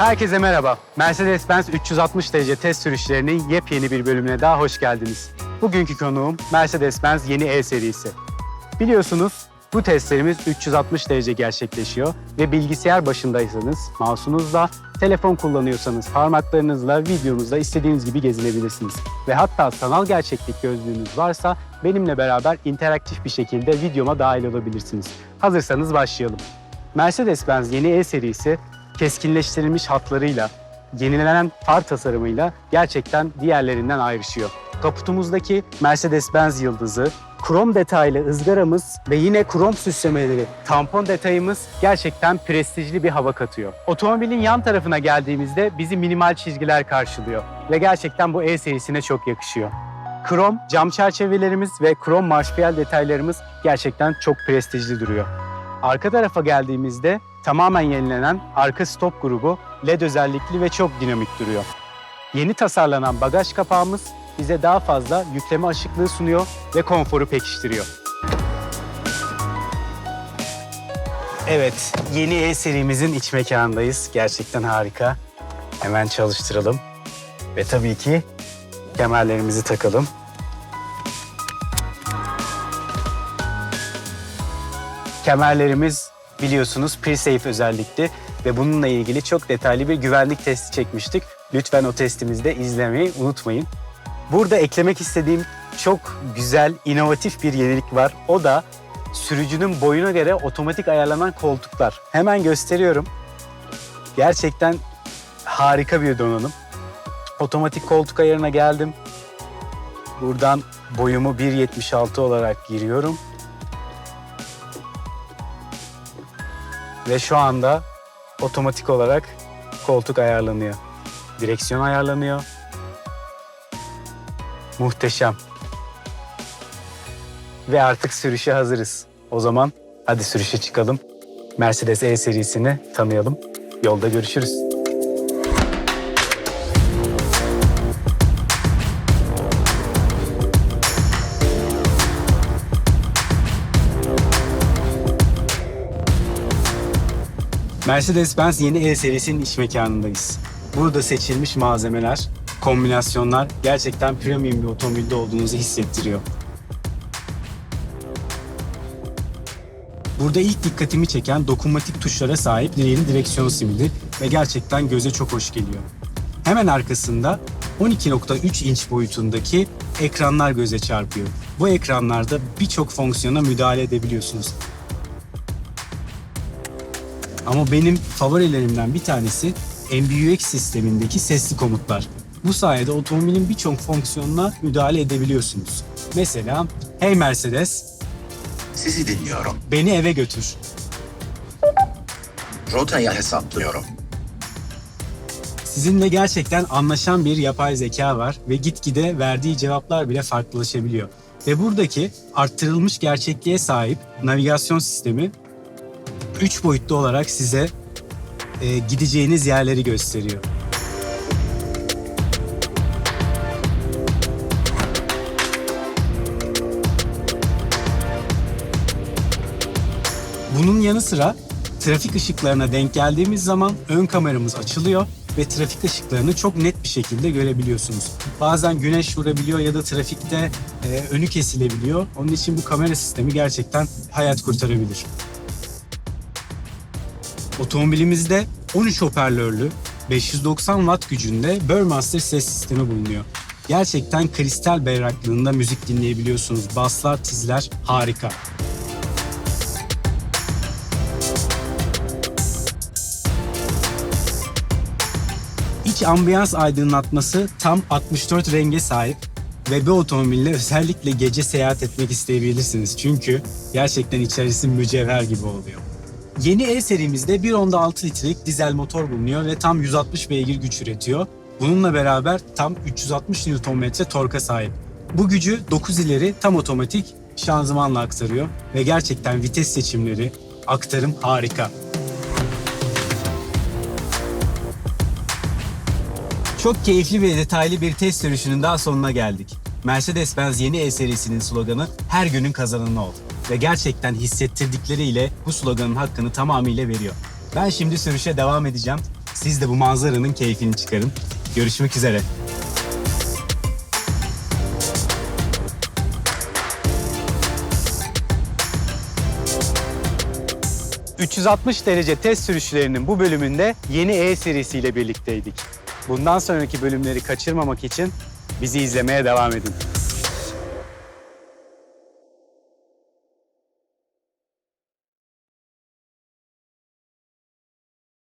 Herkese merhaba. Mercedes-Benz 360 derece test sürüşlerinin yepyeni bir bölümüne daha hoş geldiniz. Bugünkü konuğum Mercedes-Benz yeni E serisi. Biliyorsunuz bu testlerimiz 360 derece gerçekleşiyor ve bilgisayar başındaysanız mouse'unuzla, telefon kullanıyorsanız parmaklarınızla, videonuzda istediğiniz gibi gezinebilirsiniz. Ve hatta sanal gerçeklik gözlüğünüz varsa benimle beraber interaktif bir şekilde videoma dahil olabilirsiniz. Hazırsanız başlayalım. Mercedes-Benz yeni E serisi keskinleştirilmiş hatlarıyla, yenilenen far tasarımıyla gerçekten diğerlerinden ayrışıyor. Kaputumuzdaki Mercedes-Benz yıldızı, krom detaylı ızgaramız ve yine krom süslemeleri, tampon detayımız gerçekten prestijli bir hava katıyor. Otomobilin yan tarafına geldiğimizde bizi minimal çizgiler karşılıyor ve gerçekten bu E serisine çok yakışıyor. Krom cam çerçevelerimiz ve krom marşpiyel detaylarımız gerçekten çok prestijli duruyor. Arka tarafa geldiğimizde tamamen yenilenen arka stop grubu LED özellikli ve çok dinamik duruyor. Yeni tasarlanan bagaj kapağımız bize daha fazla yükleme açıklığı sunuyor ve konforu pekiştiriyor. Evet, yeni E serimizin iç mekanındayız. Gerçekten harika. Hemen çalıştıralım. Ve tabii ki kemerlerimizi takalım. Kemerlerimiz biliyorsunuz pre-safe özellikli ve bununla ilgili çok detaylı bir güvenlik testi çekmiştik. Lütfen o testimizi de izlemeyi unutmayın. Burada eklemek istediğim çok güzel, inovatif bir yenilik var. O da sürücünün boyuna göre otomatik ayarlanan koltuklar. Hemen gösteriyorum. Gerçekten harika bir donanım. Otomatik koltuk ayarına geldim. Buradan boyumu 1.76 olarak giriyorum. Ve şu anda otomatik olarak koltuk ayarlanıyor. Direksiyon ayarlanıyor. Muhteşem. Ve artık sürüşe hazırız. O zaman hadi sürüşe çıkalım. Mercedes E serisini tanıyalım. Yolda görüşürüz. Mercedes-Benz yeni E serisinin iç mekanındayız. Burada seçilmiş malzemeler, kombinasyonlar gerçekten premium bir otomobilde olduğunuzu hissettiriyor. Burada ilk dikkatimi çeken dokunmatik tuşlara sahip yeni direksiyon simidi ve gerçekten göze çok hoş geliyor. Hemen arkasında 12.3 inç boyutundaki ekranlar göze çarpıyor. Bu ekranlarda birçok fonksiyona müdahale edebiliyorsunuz. Ama benim favorilerimden bir tanesi MBUX sistemindeki sesli komutlar. Bu sayede otomobilin birçok fonksiyonuna müdahale edebiliyorsunuz. Mesela, hey Mercedes, Sizi dinliyorum. beni eve götür. Rotayı hesaplıyorum. Sizinle gerçekten anlaşan bir yapay zeka var ve gitgide verdiği cevaplar bile farklılaşabiliyor. Ve buradaki arttırılmış gerçekliğe sahip navigasyon sistemi 3 boyutlu olarak size e, gideceğiniz yerleri gösteriyor. Bunun yanı sıra trafik ışıklarına denk geldiğimiz zaman ön kameramız açılıyor ve trafik ışıklarını çok net bir şekilde görebiliyorsunuz. Bazen güneş vurabiliyor ya da trafikte e, önü kesilebiliyor. Onun için bu kamera sistemi gerçekten hayat kurtarabilir. Otomobilimizde 13 hoparlörlü 590 watt gücünde Burmester ses sistemi bulunuyor. Gerçekten kristal berraklığında müzik dinleyebiliyorsunuz. Baslar, tizler harika. İç ambiyans aydınlatması tam 64 renge sahip ve bu otomobille özellikle gece seyahat etmek isteyebilirsiniz. Çünkü gerçekten içerisi mücevher gibi oluyor. Yeni E serimizde 1.6 litrelik dizel motor bulunuyor ve tam 160 beygir güç üretiyor. Bununla beraber tam 360 Nm torka sahip. Bu gücü 9 ileri tam otomatik şanzımanla aktarıyor ve gerçekten vites seçimleri, aktarım harika. Çok keyifli ve detaylı bir test sürüşünün daha sonuna geldik. Mercedes-Benz yeni E serisinin sloganı her günün kazananı ol. Ve gerçekten hissettirdikleriyle bu sloganın hakkını tamamıyla veriyor. Ben şimdi sürüşe devam edeceğim. Siz de bu manzaranın keyfini çıkarın. Görüşmek üzere. ...360 derece test sürüşlerinin bu bölümünde yeni E serisiyle birlikteydik. Bundan sonraki bölümleri kaçırmamak için bizi izlemeye devam edin.